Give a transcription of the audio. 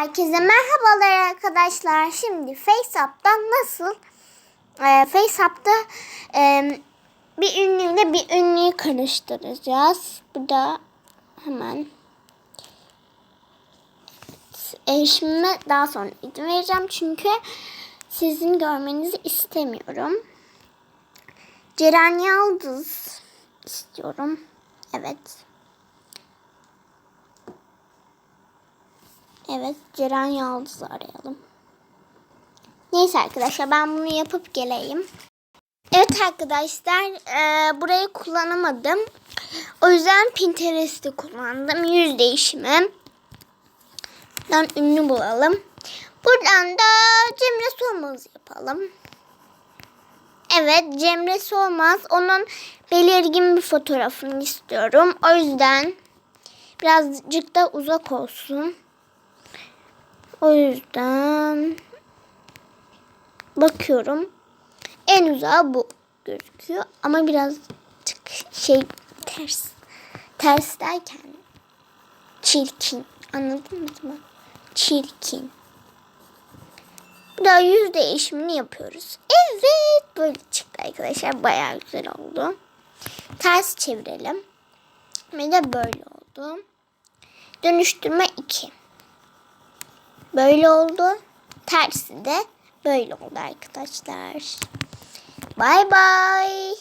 Herkese merhabalar arkadaşlar. Şimdi FaceApp'tan nasıl e, FaceApp'ta e, bir ünlüyle bir ünlüyü karıştıracağız. Bu da hemen erişimime daha sonra izin vereceğim çünkü sizin görmenizi istemiyorum. Ceren Yıldız istiyorum. Evet. Evet, Ceren Yıldız'ı arayalım. Neyse arkadaşlar ben bunu yapıp geleyim. Evet arkadaşlar e, burayı kullanamadım. O yüzden Pinterest'i kullandım. Yüz değişimi. Buradan ünlü bulalım. Buradan da Cemre Solmaz yapalım. Evet Cemre Solmaz. Onun belirgin bir fotoğrafını istiyorum. O yüzden birazcık da uzak olsun. O yüzden bakıyorum. En uzağı bu gözüküyor. Ama birazcık şey ters. Ters derken çirkin. Anladınız mı? Çirkin. Bu da yüz değişimini yapıyoruz. Evet. Böyle çıktı arkadaşlar. Bayağı güzel oldu. Ters çevirelim. Ve de böyle oldu. Dönüştürme 2. Böyle oldu. Tersi de böyle oldu arkadaşlar. Bay bay.